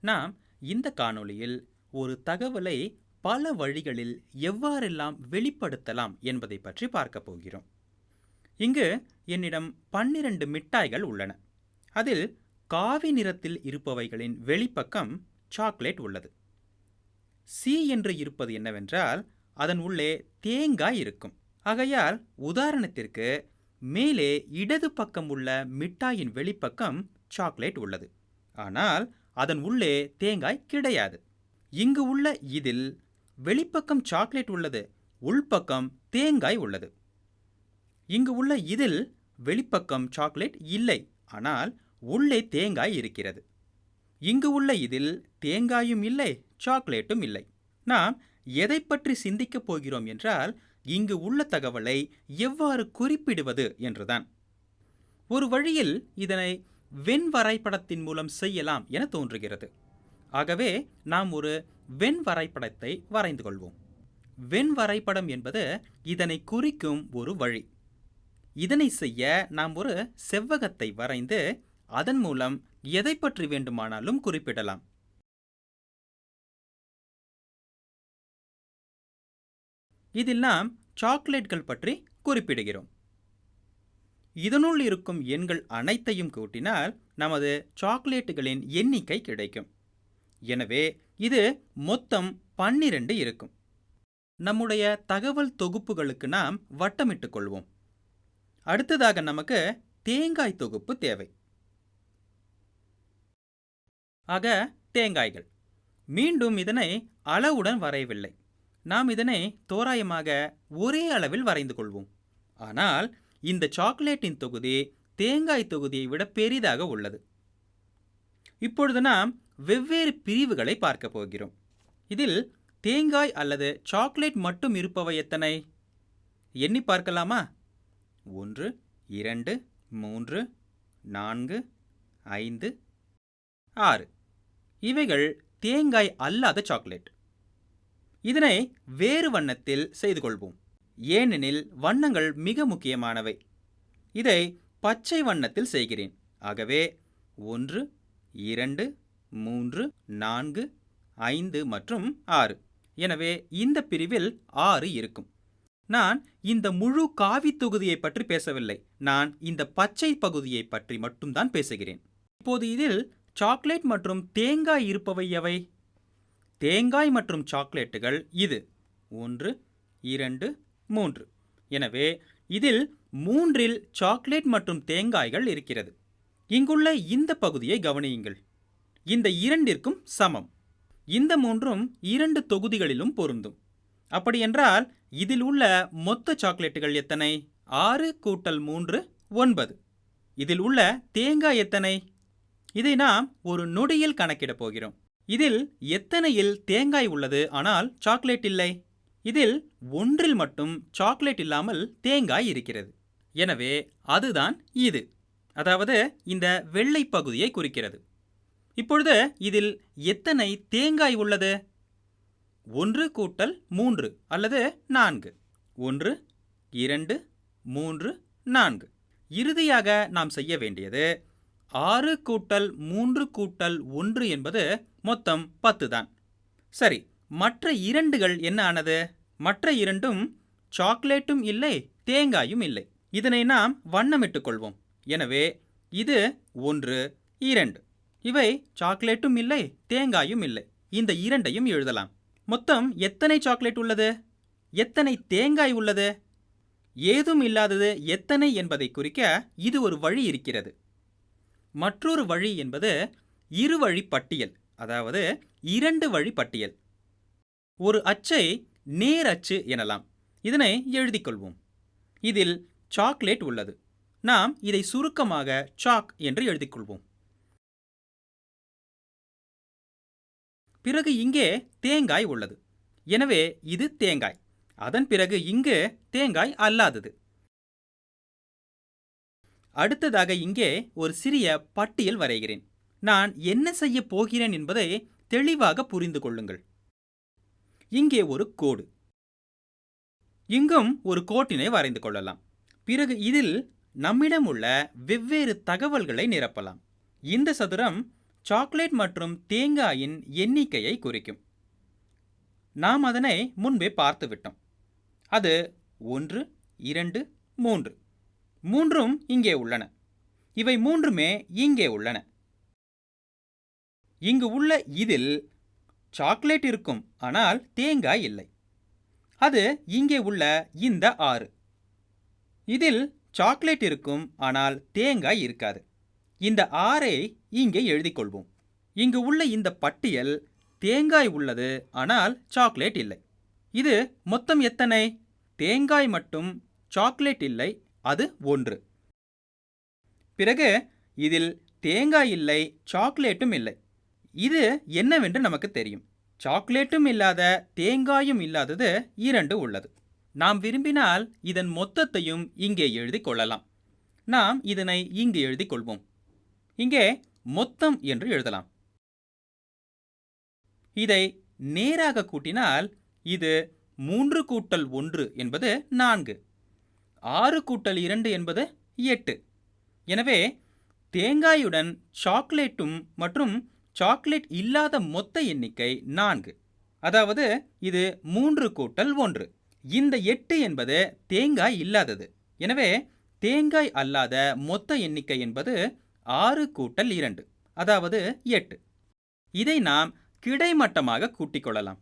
நாம் இந்த காணொளியில் ஒரு தகவலை பல வழிகளில் எவ்வாறெல்லாம் வெளிப்படுத்தலாம் என்பதை பற்றி பார்க்க போகிறோம். இங்கு என்னிடம் பன்னிரண்டு மிட்டாய்கள் உள்ளன. அதில் காவி நிறத்தில் இருப்பவைகளின் வெளிப்பக்கம் சாக்லேட் உள்ளது. சி என்று இருப்பது என்னவென்றால் அதன் உள்ளே தேங்காய் இருக்கும். ஆகையால் உதாரணத்திற்கு மேலே இடது பக்கம் உள்ள மிட்டாயின் வெளிப்பக்கம் சாக்லேட் உள்ளது. ஆனால் அதன் உள்ளே தேங்காய் கிடையாது. இங்கு உள்ள இதில் வெளிப்பக்கம் சாக்லேட் உள்ளது உள்பக்கம் தேங்காய் உள்ளது. இங்கு உள்ள இதில் வெளிப்பக்கம் சாக்லேட் இல்லை ஆனால் உள்ளே தேங்காய் இருக்கிறது. இங்கு உள்ள இதில் தேங்காயும் இல்லை சாக்லேட்டும் இல்லை. நாம் எதை பற்றி சிந்திக்கப் போகிறோம் என்றால் இங்கு உள்ள தகவலை எவ்வாறு குறிப்பிடுவது என்றுதான். ஒரு வழியில் இதனை வெண் வரைபடத்தின் மூலம் செய்யலாம் என தோன்றுகிறது. ஆகவே நாம் ஒரு வெண் வரைபடத்தை வரைந்து கொள்வோம். வெண் வரைபடம் என்பது இதனை குறிக்கும் ஒரு வழி. இதனை செய்ய நாம் ஒரு செவ்வகத்தை வரைந்து அதன் மூலம் எதை பற்றி வேண்டுமானாலும் குறிப்பிடலாம். இதில் நாம் சாக்லேட்கள் பற்றி குறிப்பிடுகிறோம். இதனுள் இருக்கும் எண்கள் அனைத்தையும் கூட்டினால் நமது சாக்லேட்டுகளின் எண்ணிக்கை கிடைக்கும். எனவே இது மொத்தம் பன்னிரண்டு இருக்கும். நம்முடைய தகவல் தொகுப்புகளுக்கு நாம் வட்டமிட்டுக் கொள்வோம். அடுத்ததாக நமக்கு தேங்காய் தொகுப்பு தேவை. ஆக தேங்காய்கள். மீண்டும் இதனை அளவுடன் வரையவில்லை. நாம் இதனை தோராயமாக ஒரே அளவில் வரைந்து கொள்வோம். ஆனால் இந்த சாக்லேட்டின் தொகுதி தேங்காய் தொகுதியை விட பெரிதாக உள்ளது. இப்பொழுது நாம் வெவ்வேறு பிரிவுகளை பார்க்க போகிறோம். இதில் தேங்காய் அல்லது சாக்லேட் மட்டும் இருப்பவை எத்தனை? எண்ணி பார்க்கலாமா? ஒன்று இரண்டு மூன்று நான்கு ஐந்து ஆறு. இவைகள் தேங்காய் அல்லாத சாக்லேட். இதனை வேறு வண்ணத்தில் செய்து கொள்வோம். ஏனெனில் வண்ணங்கள் மிக முக்கியமானவை. இதை பச்சை வண்ணத்தில் செய்கிறேன். ஆகவே ஒன்று இரண்டு மூன்று நான்கு ஐந்து மற்றும் ஆறு. எனவே இந்த பிரிவில் ஆறு இருக்கும். நான் இந்த முழு காவி தொகுதியை பற்றி பேசவில்லை. நான் இந்த பச்சை பகுதியை பற்றி மட்டும்தான் பேசுகிறேன். இப்போது இதில் சாக்லேட் மற்றும் தேங்காய் இருப்பவை எவை? தேங்காய் மற்றும் சாக்லேட்டுகள் இது. ஒன்று இரண்டு மூன்று. எனவே இதில் மூன்றில் சாக்லேட் மற்றும் தேங்காய்கள் இருக்கிறது. இங்குள்ள இந்த பகுதியை கவனியுங்கள். இந்த இரண்டிற்கும் சமம். இந்த மூன்றும் இரண்டு தொகுதிகளிலும் பொருந்தும். அப்படியென்றால் இதில் உள்ள மொத்த சாக்லேட்டுகள் எத்தனை? ஆறு கூட்டல் மூன்று ஒன்பது. இதில் உள்ள தேங்காய் எத்தனை? இதை நாம் ஒரு நொடியில் கணக்கிடப் போகிறோம். இதில் எத்தனையில் தேங்காய் உள்ளது? ஆனால் சாக்லேட் இல்லை. இதில் ஒன்றில் மட்டும் சாக்லேட் இல்லாமல் தேங்காய் இருக்கிறது. எனவே அதுதான் இது. அதாவது இந்த வெள்ளை பகுதியை குறிக்கிறது. இப்பொழுது இதில் எத்தனை தேங்காய் உள்ளது? ஒன்று கூட்டல் மூன்று அல்லது நான்கு. ஒன்று இரண்டு மூன்று நான்கு. இறுதியாக நாம் செய்ய வேண்டியது ஆறு கூட்டல் மூன்று கூட்டல் ஒன்று என்பது மொத்தம் பத்து தான் சரி மற்ற இரண்டுகள் என்ன ஆனது? மற்ற இரண்டும் சாக்லேட்டும் இல்லை தேங்காயும் இல்லை. இதனை நாம் வண்ணமிட்டுக் கொள்வோம். எனவே இது ஒன்று இரண்டு. இவை சாக்லேட்டும் இல்லை தேங்காயும் இல்லை. இந்த இரண்டையும் எழுதலாம். மொத்தம் எத்தனை சாக்லேட் உள்ளது? எத்தனை தேங்காய் உள்ளது? ஏதும் இல்லாதது எத்தனை என்பதை குறிக்க இது ஒரு வழி இருக்கிறது. மற்றொரு வழி என்பது இருவழி பட்டியல் அதாவது இரண்டு வழி பட்டியல். ஒரு அச்சை நேர் அச்சு எனலாம். இதனை எழுதிக்கொள்வோம். இதில் சாக்லேட் உள்ளது. நாம் இதை சுருக்கமாக சாக் என்று எழுதிக்கொள்வோம். பிறகு இங்கே தேங்காய் உள்ளது. எனவே இது தேங்காய். அதன் பிறகு இங்கு தேங்காய் அல்லாதது. அடுத்ததாக இங்கே ஒரு சிறிய பட்டியல் வரைகிறேன். நான் என்ன செய்ய போகிறேன் என்பதை தெளிவாக புரிந்து கொள்ளுங்கள். இங்கே ஒரு கோடு. இங்கும் ஒரு கோட்டினை வரைந்து கொள்ளலாம். பிறகு இதில் நம்மிடம் உள்ள வெவ்வேறு தகவல்களை நிரப்பலாம். இந்த சதுரம் சாக்லேட் மற்றும் தேங்காயின் எண்ணிக்கையை குறிக்கும். நாம் அதனை முன்பே பார்த்துவிட்டோம் அது ஒன்று இரண்டு மூன்று. மூன்றும் இங்கே உள்ளன. இவை மூன்றுமே இங்கே உள்ளன. இங்கு உள்ள இதில் சாக்லேட் இருக்கும் ஆனால் தேங்காய் இல்லை. அது இங்கே உள்ள இந்த ஆறு. இதில் சாக்லேட் இருக்கும் ஆனால் தேங்காய் இருக்காது. இந்த ஆறை இங்கே எழுதிக்கொள்வோம் இங்கு உள்ள இந்த பட்டியல் தேங்காய் உள்ளது ஆனால் சாக்லேட் இல்லை. இது மொத்தம் எத்தனை? தேங்காய் மட்டும் சாக்லேட் இல்லை அது ஒன்று. பிறகு இதில் தேங்காய் இல்லை சாக்லேட்டும் இல்லை. இது என்னவென்று நமக்கு தெரியும். சாக்லேட்டும் இல்லாத தேங்காயும் இல்லாதது இரண்டு உள்ளது. நாம் விரும்பினால் இதன் மொத்தத்தையும் இங்கே எழுதிக் கொள்ளலாம். நாம் இதனை இங்கு எழுதி கொள்வோம். இங்கே மொத்தம் என்று எழுதலாம். இதை நேராக கூட்டினால் இது மூன்று கூட்டல் ஒன்று என்பது நான்கு. ஆறு கூட்டல் இரண்டு என்பது எட்டு. எனவே தேங்காயுடன் சாக்லேட்டும் மற்றும் சாக்லேட் இல்லாத மொத்த எண்ணிக்கை நான்கு. அதாவது இது மூன்று கூட்டல் ஒன்று. இந்த எட்டு என்பது தேங்காய் இல்லாதது. எனவே தேங்காய் அல்லாத மொத்த எண்ணிக்கை என்பது ஆறு கூட்டல் இரண்டு. அதாவது எட்டு. இதை நாம் கிடைமட்டமாக கூட்டிக் கொள்ளலாம்.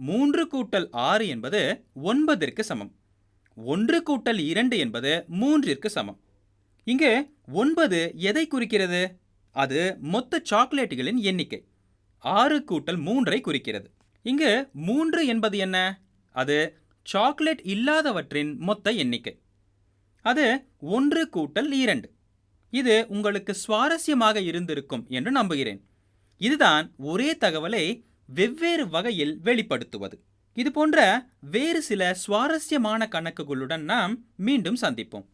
மூன்று கூட்டல் ஆறு என்பது ஒன்பதிற்கு சமம். ஒன்று கூட்டல் இரண்டு என்பது மூன்றிற்கு சமம். இங்கு ஒன்பது எதை குறிக்கிறது? அது மொத்த சாக்லேட்டுகளின் எண்ணிக்கை. ஆறு கூட்டல் மூன்றை குறிக்கிறது. இங்கு மூன்று என்பது என்ன? அது சாக்லேட் இல்லாதவற்றின் மொத்த எண்ணிக்கை. அது ஒன்று கூட்டல் இரண்டு. இது உங்களுக்கு சுவாரஸ்யமாக இருந்திருக்கும் என்று நம்புகிறேன். இதுதான் ஒரே தகவலை வெவ்வேறு வகையில் வெளிப்படுத்துவது. இது போன்ற வேறு சில சுவாரஸ்யமான கணக்குகளுடன் நாம் மீண்டும் சந்திப்போம்.